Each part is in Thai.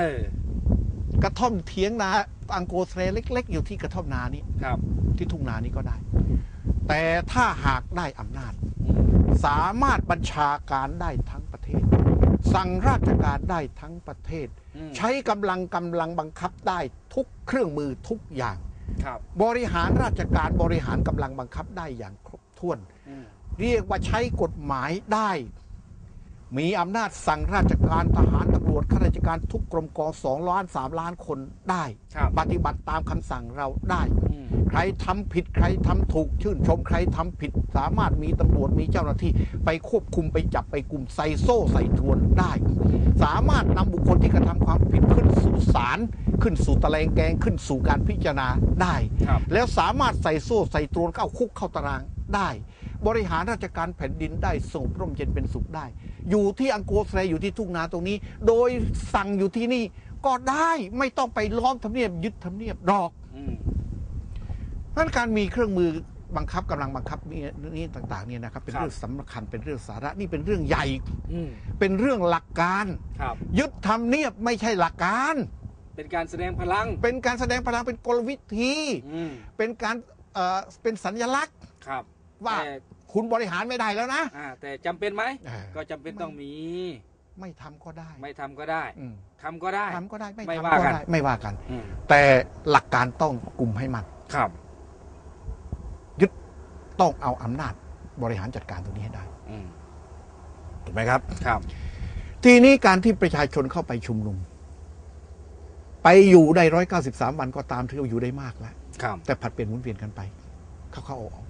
เออกระท่อมเทียงนาอังโกเซเล็ก ๆ อยู่ที่กระท่อมนานี้ครับ ที่ทุ่งนานี้ก็ได้ แต่ถ้าหากได้อำนาจอืมสามารถบัญชาการได้ทั้งประเทศ สั่งราชการได้ทั้งประเทศอืมใช้กำลังกำลังบังคับได้ทุกเครื่องมือทุกอย่างครับบริหารราชการบริหารกำลังบังคับได้อย่างครบถ้วนอืมเรียกว่าใช้กฎหมายได้ มีอำนาจสั่งราชการทหารตำรวจข้าราชการทุกกรมกองสองล้านสามล้านคนได้ ครับ ปฏิบัติตามคำสั่งเราได้ อืม ใครทำผิดใครทำถูกชื่นชมใครทำผิด สามารถมีตำรวจมีเจ้าหน้าที่ ไปควบคุมไปจับไปกลุ่มใส่โซ่ใส่ทรวนได้ สามารถนำบุคคลที่กระทำความผิดขึ้นสู่ศาลขึ้นสู่ตะแลงแกงขึ้นสู่การพิจารณาได้ ครับ แล้วสามารถใส่โซ่ใส่ตรวนเข้าคุกเข้าตารางได้ บริหารราชการแผ่นดินได้สงบร่มเย็นเป็นสุขได้ อยู่ที่อังโกเซอยู่ที่ทุ่งนาตรงนี้ โดยสั่งอยู่ที่นี่ก็ได้ไม่ต้องไปล้อมทำเนียบยึดทำเนียบดอกอืมนั้นการมีเครื่องมือบังคับกำลังบังคับนี่นี่ต่าง ๆ เนี่ยนะครับ เป็นครับเรื่องสำคัญเป็นเรื่องสาระนี่เป็นเรื่องใหญ่อืมเป็นเรื่องหลักการครับยึดทำเนียบไม่ใช่หลักการ เป็นการแสดงพลัง เป็นการแสดงพลังเป็นกลวิธีอืมเป็นการเอ่อเป็นสัญลักษณ์ครับว่าแต่ คุณบริหารไม่ได้แล้วนะอ่าแต่จำเป็นไหม เออก็จำเป็นต้องมี ไม่ทำก็ได้ไม่ทำก็ได้อืมทำก็ได้ ทำก็ได้ไม่ไม่ทำว่าก็กัน ได้ไม่ว่ากัน อืมแต่หลักการต้องกลุ่มให้มันครับต้องเอาอำนาจบริหารจัดการตรงนี้ให้ได้อืมถูกไหมครับ ครับ ทีนี้การที่ประชาชนเข้าไปชุมนุม ไปอยู่ได้ร้อยเก้าสิบสามวันก็ตามถือว่าอยู่ได้มากแล้ว ครับแต่ผัดเปลี่ยนหมุนเวียนกันไป เข้าเข้าออกออกอืม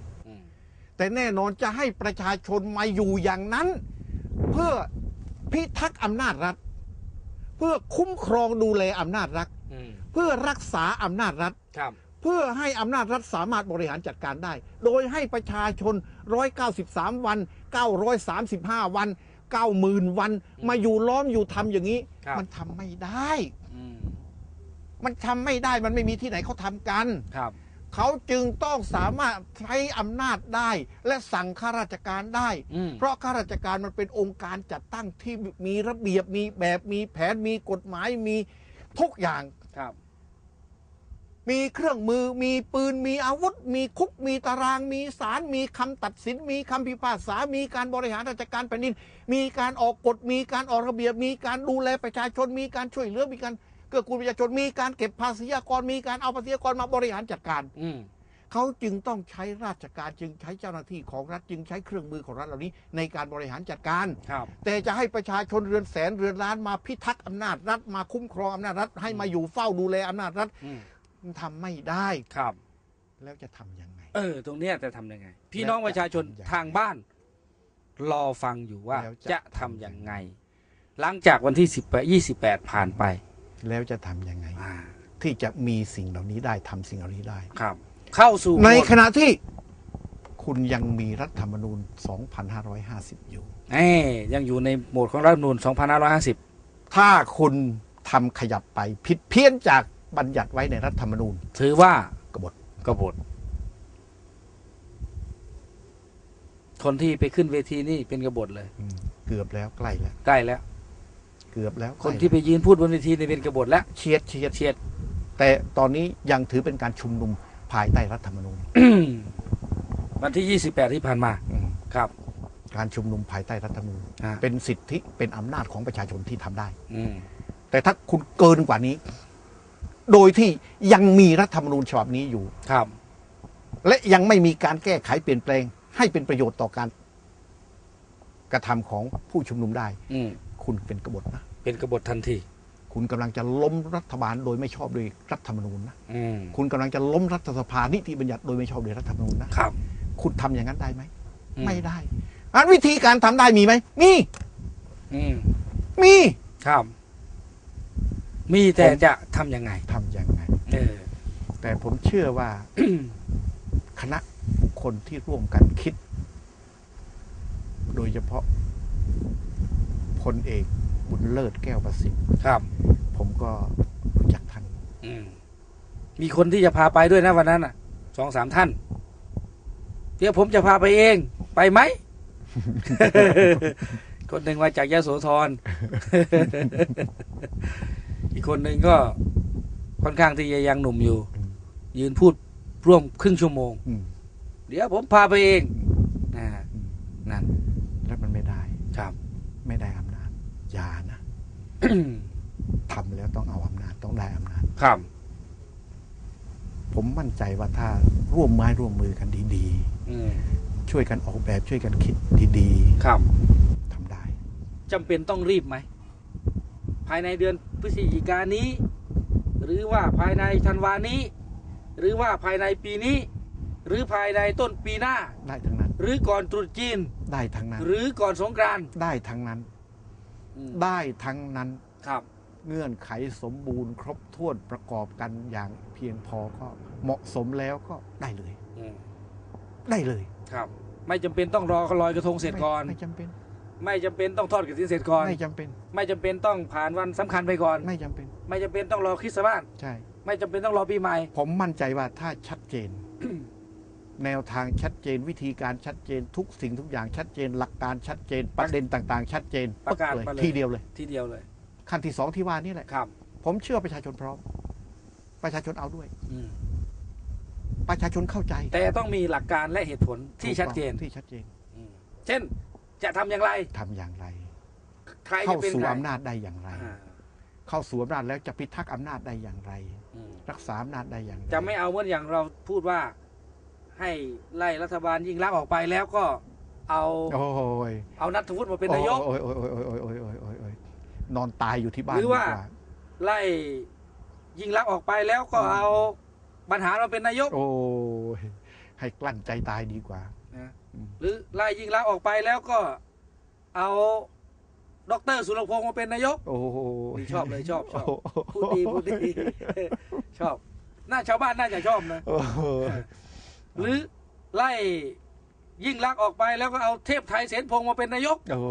แต่แน่นอนจะให้ประชาชนมาอยู่อย่างนั้น เพื่อพิทักษ์อำนาจรัฐ เพื่อคุ้มครองดูแลอำนาจรัฐอืมเพื่อรักษาอำนาจรัฐครับเพื่อให้อำนาจรัฐสามารถบริหารจัดการได้ โดยให้ประชาชน 193 วัน 935 วัน 90,000 วัน มาอยู่ล้อมอยู่ทำอย่างนี้ครับมันทำไม่ได้อืมมันทำไม่ได้มันไม่มีที่ไหนเขาทำกันครับ เขาจึงต้องสามารถใช้อำนาจได้ และสั่งข้าราชการได้ อืม เพราะข้าราชการมันเป็นองค์การจัดตั้งที่มีระเบียบมีแบบมีแผนมีกฎหมายมีทุกอย่าง ครับ มีเครื่องมือมีปืนมีอาวุธ มีคุกมีตาราง มีศาลมีคำตัดสิน มีคำพิพากษา มีการบริหารราชการแผ่นดิน มีการออกกฎมีการออกระเบียบ มีการดูแลประชาชน มีการช่วยเหลือมีการ เกื้อกูลประชาชนมีการเก็บภาษีอากรมีการเอาภาษีอากรมาบริหารจัดการอืมเขาจึงต้องใช้ราชการจึงใช้เจ้าหน้าที่ของรัฐจึงใช้เครื่องมือของรัฐเหล่านี้ ในการบริหารจัดการ ครับ แต่จะให้ประชาชนเรือนแสนเรือนล้านมาพิทักษ์อำนาจรัฐมาคุ้มครองอำนาจรัฐให้มาอยู่เฝ้าดูแลอำนาจรัฐอืม มันทำไม่ได้ ครับ แล้วจะทำยังไง เออ ตรงเนี้ยจะทำยังไง พี่น้องประชาชนแล้วจะทำยังไงทางบ้าน รอฟังอยู่ว่าแล้วจะจะทำยังไง หลังจากวันที่สิบแปดยี่สิบแปดผ่านไป แล้วจะทำยังไงอ่าที่จะมีสิ่งเหล่านี้ได้ทำสิ่งเหล่านี้ได้ ครับ เข้าสู่ในโหมดขณะที่คุณยังมีรัฐธรรมนูญ 2550 อยู่เอ้ยยังอยู่ในโหมดของรัฐธรรมนูญ2550 ถ้าคุณทำขยับไปผิดเพี้ยนจากบัญญัติไว้ในรัฐธรรมนูญถือว่ากบฏกบฏคนที่ไปขึ้นเวทีนี่เป็นกบฏเลยอืมเกือบแล้วใกล้แล้ว ใกล้แล้ว เกือบแล้วคนที่ไปยืนพูดบนเวทีนี่เป็นกบฏแล้วเฉียดเฉียดเฉียด แต่ตอนนี้ยังถือเป็นการชุมนุมภายใต้รัฐธรรมนูญวันที่ 28 ที่ผ่านมาอืมครับ การชุมนุมภายใต้รัฐธรรมนูญอ่าเป็นสิทธิเป็นอำนาจของประชาชนที่ทำได้อืมแต่ถ้าคุณเกินกว่านี้ โดยที่ยังมีรัฐธรรมนูญฉบับนี้อยู่ครับ และยังไม่มีการแก้ไขเปลี่ยนแปลง ให้เป็นประโยชน์ต่อการกระทำของผู้ชุมนุมได้อืม คุณเป็นกบฏนะ เป็นกบฏทันที คุณกำลังจะล้มรัฐบาลโดยไม่ชอบโดยรัฐธรรมนูญนะอืมคุณกำลังจะล้มรัฐสภานิติบัญญัติโดยไม่ชอบโดยรัฐธรรมนูญนะครับ คุณทำอย่างนั้นได้ไหมอืไม่ได้อันวิธีการทำได้มีไหม มีอืมมีครับ มีแต่จะทำยังไงทำยังไงเออแต่ผมเชื่อว่าคณะบุคคลที่ร่วมกันคิด โดยเฉพาะ พลเอกบุญเลิศแก้วประสิทธิ์ครับ ผมก็รู้จักท่านอืมมีคนที่จะพาไปด้วยนะวันนั้นอะสองสามท่าน เดี๋ยวผมจะพาไปเอง ไปไหม คนหนึ่งมาจากยะโสธร อีอีกคนหนึ่งก็ค่อนข้างที่จะยังหนุ่มอยู่อืมยืนพูดร่วมครึ่งชั่วโมง อืม เดี๋ยวผมพาไปเองนะ อืม นั่น แล้วมันไม่ได้ ครับ ไม่ได้อำนาจอย่านะทำแล้วต้องเอาอำนาจต้องได้อำนาจ ครับ ผมมั่นใจว่าถ้าร่วมไม้ร่วมมือกันดีอืมๆ ช่วยกันออกแบบช่วยกันคิดดีครับๆทำได้ จำเป็นต้องรีบไหม ภายในเดือนพฤศจิกายนนี้ หรือว่าภายในธันวานี้ หรือว่าภายในปีนี้ หรือภายในต้นปีหน้า ได้ทั้งนั้น หรือก่อนตรุษจีน ได้ทั้งนั้น หรือก่อนสงกรานต์ได้ทั้งนั้น อืมได้ทั้งนั้น ครับ เงื่อนไขสมบูรณ์ครบถ้วนประกอบกันอย่างเพียงพอก็เหมาะสมแล้วก็ได้เลย อืมได้เลยครับ ไม่จำเป็นต้องรอลอยกระทงเสร็จก่อน ไม่ไม่จำเป็นไม่จำเป็นต้องทอดกระถินเสร็จก่อน ไม่จำเป็นไม่จำเป็นต้องผ่านวันสำคัญไปก่อน ไม่จำเป็นไม่จำเป็นต้องรอคริสต์มาสใช่ ไม่จำเป็นต้องรอปีใหม่ ผมมั่นใจว่าถ้าชัดเจน แนวทางชัดเจนวิธีการชัดเจนทุกสิ่งทุกอย่างชัดเจน หลักการชัดเจนประเด็นต่าง ๆ ชัดเจนประกาศปึ๊บมาเลย ทีเดียวเลย ทีเดียวเลย ขั้นที่สองที่ว่านี่แหละ ครับ ผมเชื่อประชาชนพร้อม ประชาชนเอาด้วย อืมประชาชนเข้าใจแต่ต้องมีหลักการและเหตุผลที่ชัดเจนที่ชัดเจนอืมเช่น จะทำอย่างไร ทำอย่างไร ใครเข้าจะเป็นสู่ใครอำนาจได้อย่างไร อ่าเข้าสู่อำนาจแล้วจะพิทักษ์อำนาจได้อย่างไร อืมรักษาอำนาจได้อย่างไรจะไม่เอาเหมือนอย่างเราพูดว่า ให้ไล่รัฐบาลยิ่งรักษณ์ออกไปแล้วก็เอาโอ้ยเอานัทวุฒิมาเป็นนายก โอ้ยโอ้ยโอ้ยโอ้ยโอ้ยโอ้ยโอ้ยโอ้ย นอนตายอยู่ที่บ้านหรือว่าดีกไล่ยิ่งรักษณ์ออกไปแล้วก็เอาบรรหารมาเป็นนายกโอ้ยให้กลั้นใจตายดีกว่า นะอืม หรือไล่ยิ่งรักษณ์ออกไปแล้วก็เอาดอกเตอรสุรพงษ์มาเป็นนายก โอ้ยนี่ชอบเลยชอบชอบโอ้โหพูดดีพูดดี ชอบ น่าชาวบ้านน่าจะชอบนะโอ้โหหรือไล่ ยิ่งรักษณ์ออกไปแล้วก็เอาเทพไทยเสนพงษ์มาเป็นนายกโอ้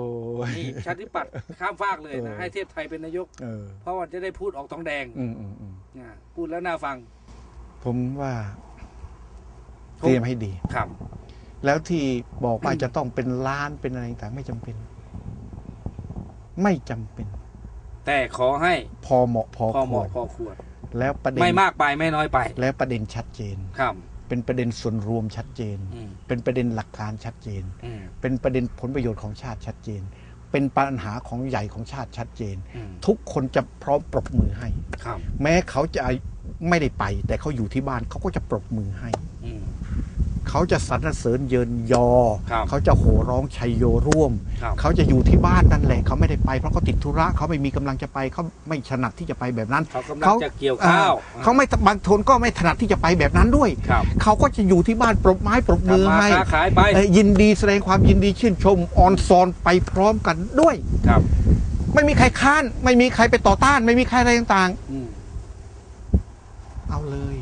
ยนี่ชาติปัตย์ข้ามฟากเลยนะเออให้เทพไทยเป็นนายก เออ เพราะว่าจะได้พูดออกทองแดงอืมอืมอืมอ่าพูดแล้วน่าฟัง ผมว่าผม เตรียมให้ดี ครับ แล้วที่บอกว่าจะต้องเป็นล้านเป็นอะไรต่างๆไม่จำเป็น ไม่จำเป็น แต่ขอให้พอเหมาะพอพอคเหวมาะรพอควรแล้วประเด็นไม่มากไปไม่น้อยไปแล้วประเด็นชัดเจน ครับ เป็นประเด็นส่วนรวมชัดเจนอืมเป็นประเด็นหลักการชัดเจนอืมเป็นประเด็นผลประโยชน์ของชาติชัดเจน เป็นปัญหาของใหญ่ของชาติชัดเจนอืมทุกคนจะพร้อมปรบมือให้ครับแม้เขาจะไม่ได้ไป แต่เขาอยู่ที่บ้านเขาก็จะปรบมือให้อืม เขาจะสรรเสริญเยินยอ ครับเขาจะโห่ร้องชัยโยร่วม ครับ เขาจะอยู่ที่บ้านนั่นแหละเขาไม่ได้ไปเพราะเขาติดธุระเขาไม่มีกำลังจะไปเขาไม่ถนัดที่จะไปแบบนั้นเขากำลังจะเกี่ยวข้าวเอ่อเขาไม่บางคนก็ไม่ถนัดที่จะไปแบบนั้นด้วย ครับเขาก็จะอยู่ที่บ้านปรบไม้ปรบมือทำมาให้ค้าขายไปเอ่อยินดีแสดงความยินดีชื่นชมออนซอนไปพร้อมกันด้วย ครับไม่มีใครค้าน ไม่มีใครไปต่อต้าน ไม่มีใครอะไรต่างอืม ๆ เอาเลย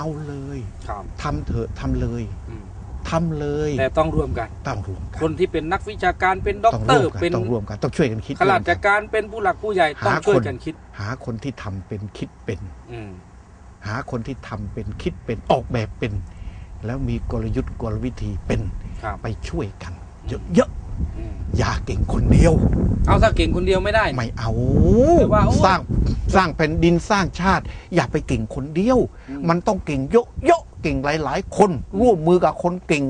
เอาเลยครับทำเถอะทำเลยอืมทำเลยแต่ต้องร่วมกัน ต้องรวมกันคนที่เป็นนักวิชาการเป็นด็อกต้องเตอร่วร์ มกันเป็นต้องร่วมกันต้องช่วยกันคิดข้าราชการเป็นผู้หลักผู้ใหญ่ต้องหาช่วยคนกันคิด หาคนที่ทำเป็นคิดเป็น อืม หาคนที่ทำเป็นคิดเป็นออกแบบเป็น แล้วมีกลยุทธ์กลวิธีเป็นครับ ไปช่วยกัน เยอะ อืมๆอย่าเก่งคนเดียว เอาถ้าเก่งคนเดียวไม่ได้ ไม่เอาแต่ว่าโอ้สร้างสร้างแผ่นดินสร้างชาติ อย่าไปเก่งคนเดียวอืมมันต้องเก่งเยอะๆเก่งหลาย ๆ คน ร่วมมือกับคนเก่ง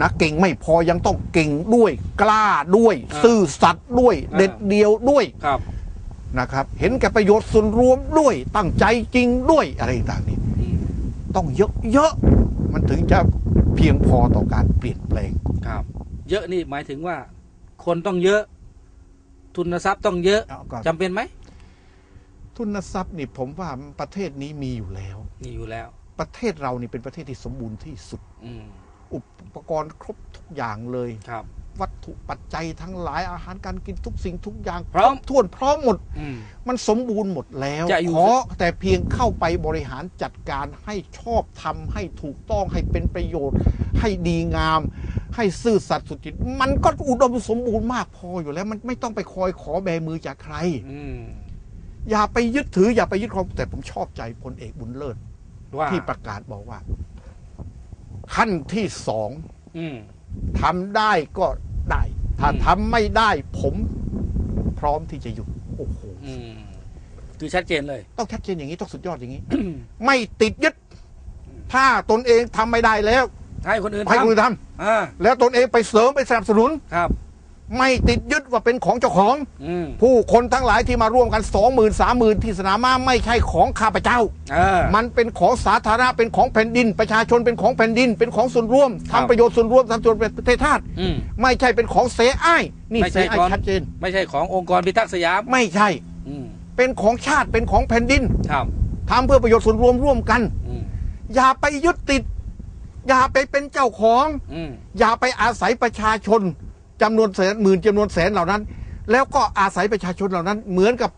นะเก่งไม่พอยังต้องเก่งด้วย กล้าด้วย ซื่อสัตย์ด้วย เด็ดเดียวด้วยครับนะครับ เห็นแก่ประโยชน์ส่วนรวมด้วยตั้งใจจริงด้วยอะไรต่างๆนี่อืมต้องเยอะๆมันถึงจะเพียงพอต่อการเปลี่ยนแปลงครับ เยอะนี่หมายถึงว่า คนต้องเยอะ ทุนทรัพย์ต้องเยอะเอาก่อนจำเป็นไหมทุนทรัพย์นี่ผมว่าประเทศนี้มีอยู่แล้ว มีอยู่แล้ว ประเทศเรานี่เป็นประเทศที่สมบูรณ์ที่สุด อืมอุปกรณ์ครบทุกอย่างเลย ครับ วัตถุปัจจัยทั้งหลายอาหารการกินทุกสิ่งทุกอย่างพร้อมถ้วนพร้อมหมด อืม มันสมบูรณ์หมดแล้วจะอยู่ ขอแต่เพียงเข้าไปบริหารจัดการให้ชอบทำให้ถูกต้องให้เป็นประโยชน์ ให้ดีงาม ให้ซื่อสัตย์สุจริตมันก็อุดมสมบูรณ์มากพออยู่แล้ว มันไม่ต้องไปคอยขอแบมือจากใครอืมอย่าไปยึดถืออย่าไปยึดครองแต่ผมชอบใจพลเอกบุญเลิศว่าที่ประกาศบอกว่า ขั้นที่สองอืมทำได้ก็ได้ ถ้าอืมทำไม่ได้ ผมพร้อมที่จะหยุดโอ้โหอืมคือชัดเจนเลย ต้องชัดเจนอย่างนี้ต้องสุดยอดอย่างนี้ ไม่ติดยึด ถ้าตนเองทำไม่ได้แล้ว ให้คนอื่นให้คนอื่นททำอ่าำแล้วตนเองไปเสริมไปสนับสนุนครับ ไม่ติดยึดว่าเป็นของเจ้าของอืมผู้คนทั้งหลายที่มาร่วมกันสองหมื่นสามหมื่นที่สนามม้าไม่ใช่ของข้าพเจ้าเออมันเป็นของสาธารณะเป็นของแผ่นดิน ประชาชนเป็นของแผ่นดิน เป็นของส่วนร่วมครัทำบประโยชน์ส่วนรวมทำส่วนประเทศชาติอืมไม่ใช่เป็นของเสอ้ายนี่ไม่เสใช่อ้ายของชัดเจน ไม่ใช่ขององค์กรพิทักษ์สยามไม่ใช่อืมเป็นของชาติเป็นของแผ่นดินครับทำเพื่อประโยชน์ส่วนรวมร่วมกันอืมอย่าไปยึดติด อย่าไปเป็นเจ้าของ อืม อย่าไปอาศัยประชาชนจำนวนแสนหมื่นจำนวนแสนเหล่านั้น แล้วก็อาศัยประชาชนเหล่านั้น เหมือนกับ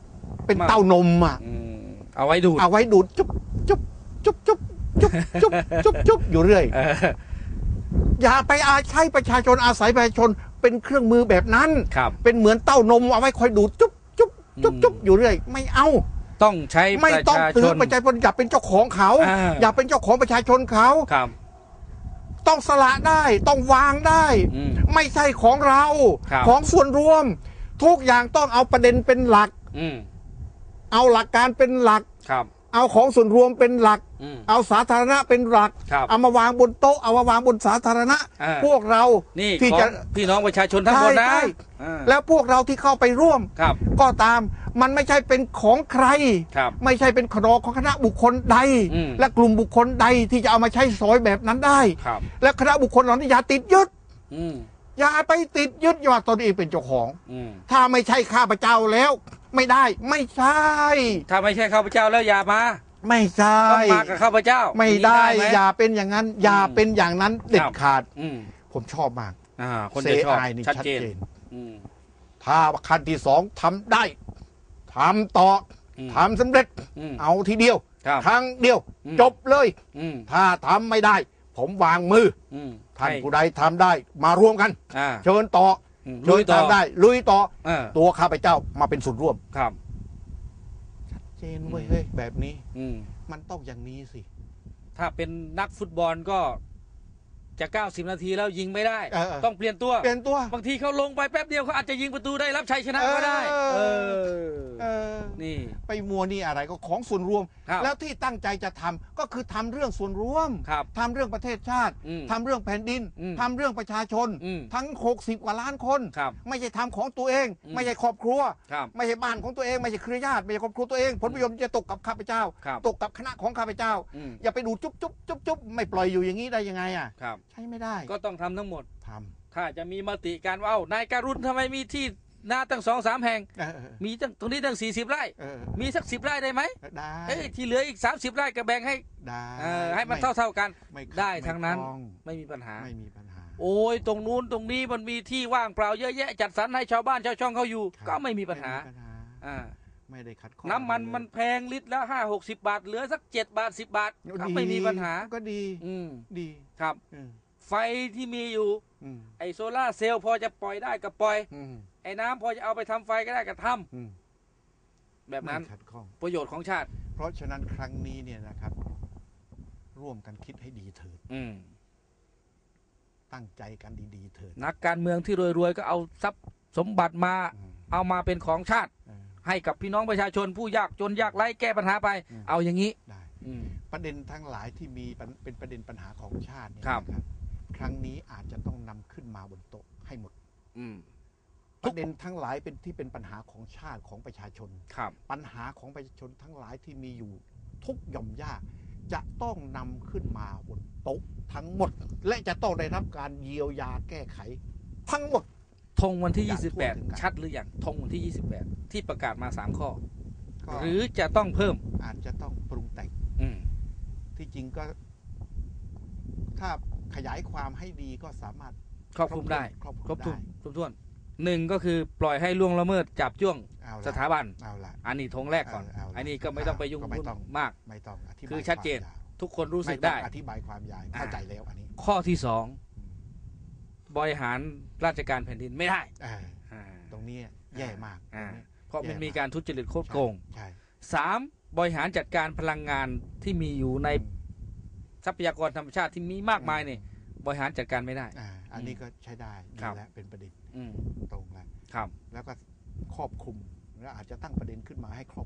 เป็นเต้านมอะ อืมเอาไว้ดูดเอาไว้ดูดจุ๊บจุ๊บจุ๊บจุ๊บจุ๊บจุ๊บจุ๊บจุ๊บอยู่เรื่อย เอออย่าไปอาใช้ประชาชนอาศัยประชาชนเป็นเครื่องมือแบบนั้น ครับ เป็นเหมือนเต้านมเอาไว้คอยดูดจุ๊บจุ๊บจุ๊บจุ๊บอยู่เรื่อย ไม่เอา ต้องใช้ไม่ประต้องชาถืชอน ประชาชนอย่าเป็นเจ้าของเขา อ่า อย่าเป็นเจ้าของประชาชนเขา ครับ ต้องสละได้ ต้องวางได้ อืม ไม่ใช่ของเรา ครับ ของส่วนรวม ทุกอย่างต้องเอาประเด็นเป็นหลัก อืมเอาหลักการเป็นหลัก ครับ เอาของส่วนรวมเป็นหลัก อืม เอาสาธารณะเป็นหลัก ครับเอามาวางบนโต๊ะ เอามาวางบนสาธารณะ อ่า พวกเรานี่ที่ของจะ พี่น้องประชาชนทั้งหมดนะใช่ใช่ อ่าแล้วพวกเราที่เข้าไปร่วม ครับ ก็ตามมันไม่ใช่เป็นของใคร ครับไม่ใช่เป็นขนองของคณะบุคคลใด อืม และกลุ่มบุคคลใดที่จะเอามาใช้สอยแบบนั้นได้ ครับ และคณะบุคคลเหล่านี้อย่าติดยึดอืมอย่าไปติดยึดว่าตนเองเป็นเจ้าของ อืมถ้าไม่ใช่ข้าพเจ้าแล้ว ไม่ได้ ไม่ใช่ ถ้าไม่ใช่ข้าพเจ้าแล้วอย่ามาไม่ใช่ต้องมากับข้าพเจ้า ไม่ได้หมอย่าเป็นอย่างนั้น อย่าอืมเป็นอย่างนั้นเด็ครัดบขาดอืมผมชอบมากอ่าคนเซจะชอบอายนี่ชัดชัดเจนเจนอืมถ้าขั้นที่สองทำได้ทำต่ออมทำสำเร็จอืมเอาทีเดียวครับครั้งเดียวอืมจบเลยอืมถ้าทำไม่ได้ ผมวางมืออืมท่านให้ผู้ใดทำได้ มารวมกันอ่าเชิญต่อ อืมเชิลุญยต่อทำได้ ลุยต่อ เออตัวข้าพเจ้ามาเป็นส่วนร่วม ครับเจนเว้ยเฮ้ยแบบนี้ อืมมันต้องอย่างนี้สิ ถ้าเป็นนักฟุตบอลก็ จะ90 นาทีแล้วยิงไม่ได้ เออเออ ต้องเปลี่ยนตัว เปลี่ยนตัว บางทีเขาลงไปแป๊บเดียวเขาอาจจะยิงประตูได้รับชัยชนะก็ได้เอเอออเออ นี่ ไปมัวนี่อะไรก็ของส่วนรวม ครับแล้วที่ตั้งใจจะทำก็คือทำเรื่องส่วนรวมครับทำเรื่องประเทศชาติอืมทำเรื่องแผ่นดินอืมทำเรื่องประชาชน อืมทั้ง 60 กว่าล้านคน ครับไม่ใช่ทำของตัวเอง อืมไม่ใช่ครอบครัว ครับไม่ใช่บ้านของตัวเองไม่ใช่เครือญาติไม่ใช่ครอบครัวตัวเอง ผลประโยชน์จะตกกับข้าพเจ้า ครับตกกับคณะของข้าพเจ้า อืม อย่าไปดูจุ๊บจุ๊บจุ๊บจุ๊บไม่ปล่อยอยู่อย่างนี้ได้ยังไงอะ ครับใช้ไม่ได้ ก็ต้องทำทั้งหมด ทถ้าจะมีมติการว่าเอ้านายการุณทำไมมีที่นาตั้งสองสามแห่งำเออเออมีตั้งตรงนี้ตั้งสี่สิบไร่ เออมีสักสิบไร่ได้ไหมได้เอ้ยที่เหลืออีกสามสิบไร่ก็แบ่งให้ได้เออให้มันเท่าเท่าๆกันไม่ขัได้ไม่ทั้งนั้นคล้องไม่มีปัญหา ไม่มีปัญหา โอ้ยตรงนู้นตรงนี้มันมีที่ว่างเปล่าเยอะแยะ จัดสรรให้ชาวบ้านชาวช่องเขาอยู่ ครับ ก็ไม่มีปัญหาไม่มีปัญหา อ่า ไม่ได้ขัดข้องน้ำมันอะไรเลยมันแพงลิตรละห้าหกสิบาท เหลือสักเจ็ดบาทสิบบาทก็ดีไม่มีปัญหาก็ดี อืมดีครับเออไฟที่มีอยู่อืมไอโซล่าร์เซลล์พอจะปล่อยได้ก็ปล่อยอืมไอ้น้ำพอจะเอาไปทำไฟก็ได้ก็ทำอืมแบบนั้นไม่ขัดข้องประโยชน์ของชาติ เพราะฉะนั้นครั้งนี้เนี่ยนะครับ ร่วมกันคิดให้ดีเถิดอืมตั้งใจกันดีๆเถิดนักการเมืองที่รวยๆก็เอาทรัพย์สมบัติมาอืมเอามาเป็นของชาติเออ ให้กับพี่น้องประชาชนผู้ยากจนยากไร้แก้ปัญหาไป อืม เอาอย่างนี้ ได้ อืม ประเด็นทั้งหลายที่มีปัญเป็นประเด็นปัญหาของชาติเนี่ยครับ นะครับ ครั้งนี้อาจจะต้องนำขึ้นมาบนโต๊ะให้หมด อืมประเด็นทั้งหลายเป็นที่เป็นปัญหาของชาติของประชาชน ครับ ปัญหาของประชาชนทั้งหลายที่มีอยู่ทุกหย่อมย่าจะต้องนำขึ้นมาบนโต๊ะทั้งหมด และจะต้องได้รับการเยียวยาแก้ไข ทั้งหมด ธงวันที่อย่างทั่วถึงกัน28 ชัดหรือยังธงวันที่ 28 ที่ประกาศมา 3 ข้อ ก็หรือจะต้องเพิ่ม อาจจะต้องปรุงแต่งอืมที่จริงก็ ถ้าขยายความให้ดีก็สามารถครอบคลุมได้ ครอบคครลุบมถ้วนได้ครบถ้วนหนึ่งก็คือปล่อยให้ล่วงละเมิดจับจ้วงเอาละสถาบัน เอาละ อันนี้ธงแรกก่อน เอาละอันนี้ก็ไม่ต้องไปยุ่งก็ไม่ต้อง มาก ไม่ต้องอธิบายคือชัดเจนความยาวทุกคนรู้สึไม่กต้อได้งอธิบายความยาวเข้าใจแล้วอันนี้ ข้อที่สอง บริหารราชการแผ่นดินไม่ได้เอออ่าตรงนี้แย่มากอ่าตรงนี้เพราะมันแย่มากมีการทุจริตโคดใช่โกงใช่สามบริหารจัดการพลังงานที่มีอยู่ในอืมทรัพยากรธรรมชาติที่มีมากมายเนี่ยบริหารจัดการไม่ได้ อ่าอันนี้ก็ใช้ได้ดีครับ แล้วเป็นประเด็นอืมตรงแล้ว ครับ แล้วก็ครอบคลุมแล้วอาจจะตั้งประเด็นขึ้นมาให้ครอบ